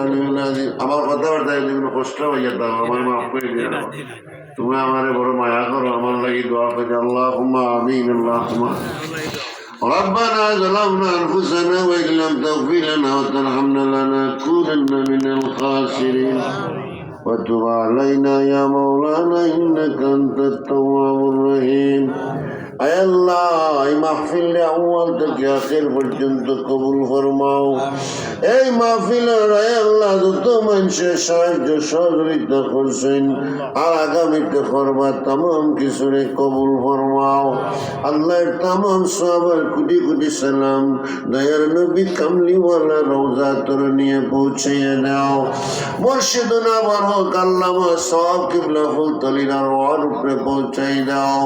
আলিউল আযীম আমার কথাবার্তা যদি কোনো কষ্ট হইয়া দাও আমার মাফ করে দিও তুমি আমারে বড় মায়া করো আমার লাগি দোয়া করে আল্লাহুম্মা আমিন আল্লাহুম্মা ربنا ظلمنا أنفسنا وإن لم تغفر لنا وترحمنا لنكونن من الخاسرين وتب علينا يا مولانا إنك أنت التواب الرحيم আয় আল্লাহ এই মাহফিলে আউয়াল থেকে আখের পর্যন্ত কবুল ফরমাও। এই মাহফিলের আয় আল্লাহ যত মানুষের সাহায্য সহযোগিতা করছেন আর আগামীতে করবা তাম কিছুরে কবুল ফরমাও। আল্লাহর তাম সবার কোটি কোটি সালাম দয়ার নবী কামলিওয়ালা রোজা তোর নিয়ে পৌঁছিয়ে দাও। মুর্শিদ না আল্লামা সব কিবলা ফুল তলিলার ওয়ার উপরে পৌঁছাই দাও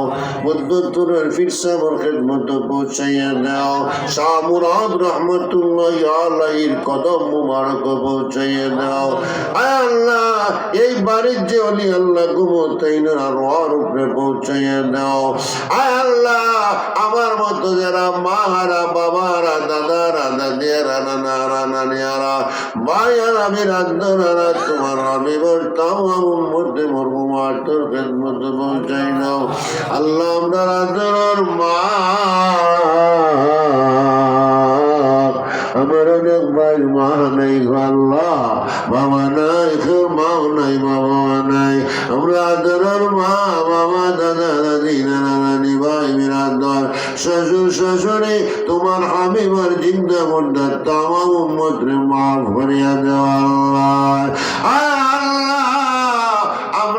ফির সাবর খেদমত পৌঁছাইয়া দাও। শাহ মুরাদ রহমতুল্লাহ আলাইহির কদম মুবারক পৌঁছাইয়া দাও। আয় আল্লাহ, এই বাড়ির যে অলি আল্লাহ ঘুমতাইনের আর ওয়ার উপরে পৌঁছাইয়া দাও। আয় আল্লাহ, আমার মতো যারা মাহারা, বাবারা, দাদারা, দাদিয়ারা, নানারা, নানিয়ারা মায়ারা বিরাদরারা তোমার আবিবর তামাম মধ্যে মরহুমার তোর খেদমত পৌঁছাই দাও। আল্লাহ আমরা রাজর মা। আমার অনেক ভাই, মা নাই আল্লাহ। বাবা নাই তোর মাও নাই, বাবা নাই। আমরা আদরের মা, বাবা, দাদা, দাদি, নানা, নানি, ভাই বিরাদর শ্বশুর শ্বশুরে তোমার হাবিবার জিন্দা মধ্যে তামাম উম্মত রে মাফ করিয়া দেওয়া আল্লাহ।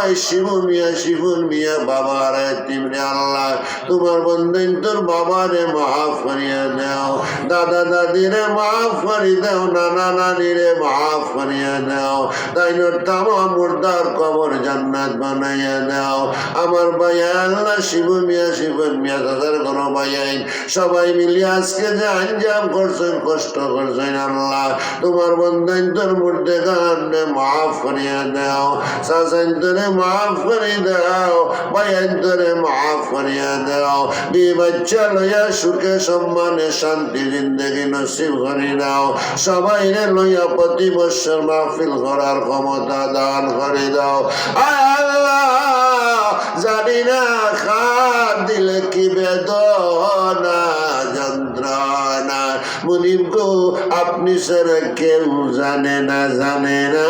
আমার ভাই মিয়া শিবুন মিয়া বাবার তিমরে আল্লাহ। তোমার বন্ধন তোর বাবারে মাফ করিয়া দাও। দাদা দাদিরে মাফ করি দাও, নানা নানিরে মাফ করিয়া দাও। তাই তামা মুর্দার কবর জান্নাত বানাইয়া দাও। আমার ভাই আল্লাহ শিবু মিয়া শিবুন মিয়া, দাদার ঘর ভাই সবাই মিলিয়ে আজকে যে আঞ্জাম করছেন, কষ্ট করছেন আল্লাহ। তোমার বন্ধন তোর মূর্তি গানে মাফ করিয়া দাও। শাসন্তরে মাফ করে দাও ভয়ন্তরে মাফ করিয়া দাও। বি বাচ্চা লইয়া সুখে, সম্মানে, শান্তি, জিন্দগি নসিব করে দাও। সবাই রে লইয়া প্রতি বছর মাহফিল করার ক্ষমতা দান করে দাও। আল্লাহ, জানি না খার দিলে কি বেদনা, যন্ত্রণা। মুনিব গো আপনি সারা কেউ জানে না জানে না।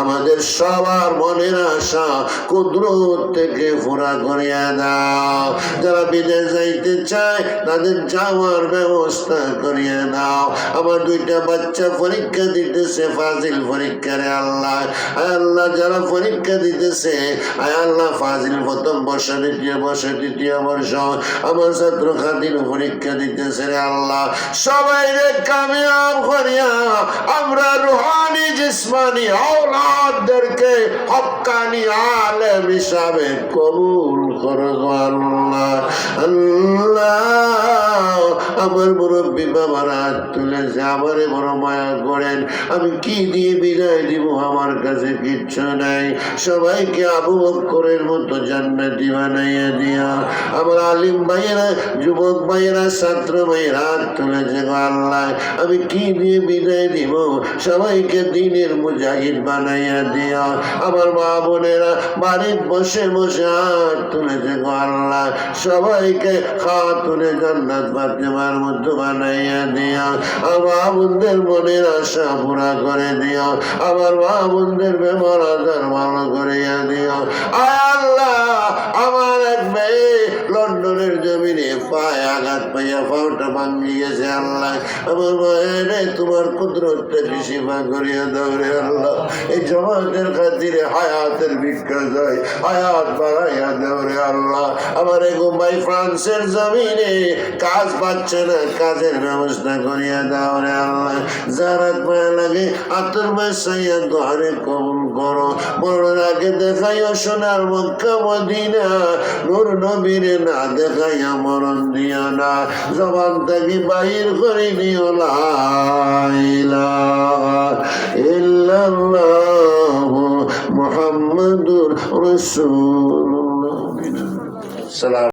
আমাদের সবার মনের আশা কুদরত থেকে পুরা করিয়া দাও। যারা বিদেশ যাইতে চায়, তাদের যাওয়ার ব্যবস্থা করিয়া দাও। আমার দুইটা বাচ্চা পরীক্ষা দিতেছে, ফাজিল পরীক্ষারে আল্লাহ। আয় আল্লাহ, যারা পরীক্ষা দিতেছে, আয় আল্লাহ, ফাজিল প্রথম বর্ষ, দ্বিতীয় বর্ষ, তৃতীয় বর্ষ। আমার ছাত্র খাতির পরীক্ষা দিতেছে রে আল্লাহ। সবাই রে কামিয়াব করিয়া আমরা রুহানি জিসমানি আওলাদদেরকে হক্কানি আলেম হিসাবে কবুল করো আল্লাহ। আল্লাহ আমার মুরব্বী বড় মায়া করেন। আমি কি দিয়ে বিদায় দিব আমার কাছে কিচ্ছু নাই। সবাইকে আবু মতো জান্নাতি বানাইয়া দিয়া। আমার আলিম ভাইয়েরা, যুবক ভাইয়েরা, ছাত্র ভাইয়েরা, হাত তুলেছে আল্লাহ, আমি কি দিয়ে বিদায় দিব? সবাইকে দিনের মুজাহিদ বানাইয়া দিয়া। আমার মা বোনেরা, বাড়ির বসে বসে হাত তুলেছে আল্লাহ, সবাইকে খাতুনে জান্নাত ফাতেমার মতো বানাইয়া দিয়া, আমার বোনদের মনের আশা পুরা করে দিও আমার মা বোনদের বেমার আজার ভালো করিয়া দিও আল্লাহ! লন্ডনের জমিনে পায়ে আঘাত পাইয়া পাওটা ভাঙ্গি গেছে আল্লাহ। আমার মায়ের তোমার কুদরতটা কৃষিমা করিয়া রে আল্লাহ। এই জমাতের খাতিরে হায়াতের ভিক্ষা যায় হায়াত বাড়াইয়া রে আল্লাহ। আমার এগো ভাই ফ্রান্সের জমিনে কাজ পাচ্ছে না, কাজের ব্যবস্থা করিয়া রে আল্লাহ। যারা লাগে আতর মাসাইয়া দোহারে কবুল করো। মরণের আগে দেখাইও সোনার মক্কা মদিনা। নূর নবীরে না দেখাইয়া মরণ দিও না। জবান থেকে বাহির করে নিও, লা ইলাহা ইল্লাল্লাহ মুহাম্মাদুর সালাম।